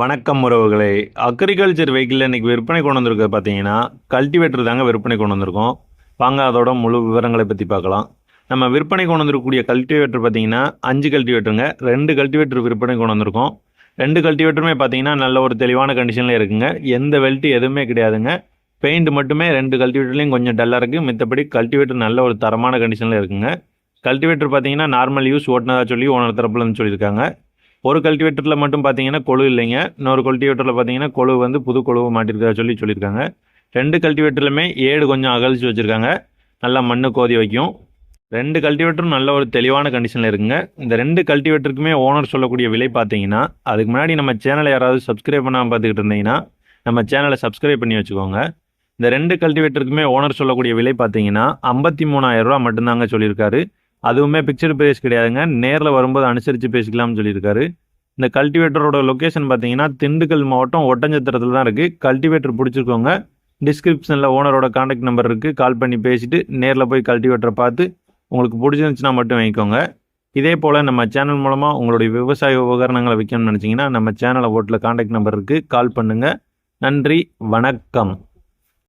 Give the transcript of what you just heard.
வணக்கம் உறவுகளே. Agriculture vehicle இன்றைக்கி விற்பனை கொண்டு வந்திருக்க பார்த்தீங்கன்னா கல்டிவேட்டர் தாங்க விற்பனை கொண்டு வந்திருக்கோம். வாங்க அதோட முழு விவரங்களை பற்றி பார்க்கலாம். நம்ம விற்பனை கொண்டு வந்திருக்கக்கூடிய கல்டிவேட்டர் பார்த்தீங்கன்னா அஞ்சு கல்டிவேட்டருங்க ரெண்டு கல்டிவேட்டர் விற்பனை கொண்டு வந்திருக்கோம். ரெண்டு கல்டிவேட்டருமே பார்த்தீங்கன்னா நல்ல ஒரு தெளிவான கண்டிஷனில் இருக்குங்க. எந்த வெல்ட்டு எதுவுமே கிடையாதுங்க. பெயிண்ட் மட்டுமே ரெண்டு கல்டிவேட்டர்லேயும் கொஞ்சம் டல்லாக இருக்குது மித்தபடி கல்டிவேட்டர் நல்ல ஒரு தரமான கண்டிஷனில் இருக்குங்க. கல்டிவேட்டர் பார்த்தீங்கன்னா நார்மல் யூஸ் ஓட்டினதாக சொல்லி ஓனர் தரப்புலன்னு சொல்லியிருக்காங்க. ஒரு கல்டிவேட்டரில் மட்டும் பார்த்தீங்கன்னா கொழு இல்லைங்க. இன்னொரு கல்டிவேட்டரில் பார்த்தீங்கன்னா கொழு வந்து புது கொழுவு மாட்டிருக்கா சொல்லி சொல்லியிருக்காங்க. ரெண்டு கல்டிவேட்டர்லையுமே ஏடு கொஞ்சம் அகழ்ச்சி வச்சுருக்காங்க. நல்லா மண்ணு கோதி வைக்கும். ரெண்டு கல்டிவேட்டரும் நல்ல ஒரு தெளிவான கண்டிஷனில் இருக்குங்க. இந்த ரெண்டு கல்டிவேட்டருக்குமே ஓனர் சொல்லக்கூடிய விலை பார்த்தீங்கன்னா அதுக்கு முன்னாடி நம்ம சேனலை யாராவது சப்ஸ்கிரைப் பண்ணாமல் பார்த்துக்கிட்டு இருந்தீங்கன்னா நம்ம சேனலை சப்ஸ்கிரைப் பண்ணி வச்சுக்கோங்க. இந்த ரெண்டு கல்டிவேட்டருக்குமே ஓனர் சொல்லக்கூடிய விலை பார்த்தீங்கன்னா ஐம்பத்தி மூணாயிரரூவா மட்டும்தாங்க சொல்லியிருக்காரு. அதுவுமே பிக்சர் பிரைஸ் கிடையாதுங்க. நேரில் வரும்போது அனுசரித்து பேசிக்கலாம்னு சொல்லியிருக்காரு. இந்த கல்டிவேட்டரோட லொக்கேஷன் பார்த்தீங்கன்னா திண்டுக்கல் மாவட்டம் ஒட்டஞ்சத்திரத்தில் தான் இருக்குது கல்டிவேட்டர் பிடிச்சிருக்கோங்க. டிஸ்கிரிப்ஷனில் ஓனரோட காண்டாக்ட் நம்பர் இருக்குது கால் பண்ணி பேசிவிட்டு நேரில் போய் கல்டிவேட்டரை பார்த்து உங்களுக்கு பிடிச்சிருந்துச்சுன்னா மட்டும் வாங்கிக்கோங்க. இதே போல் நம்ம சேனல் மூலமாக உங்களுடைய விவசாய உபகரணங்களை விற்கணும்னு நினச்சிங்கன்னா நம்ம சேனலை ஓட்டில் காண்டாக்ட் நம்பர் இருக்குது கால் பண்ணுங்கள் நன்றி வணக்கம்.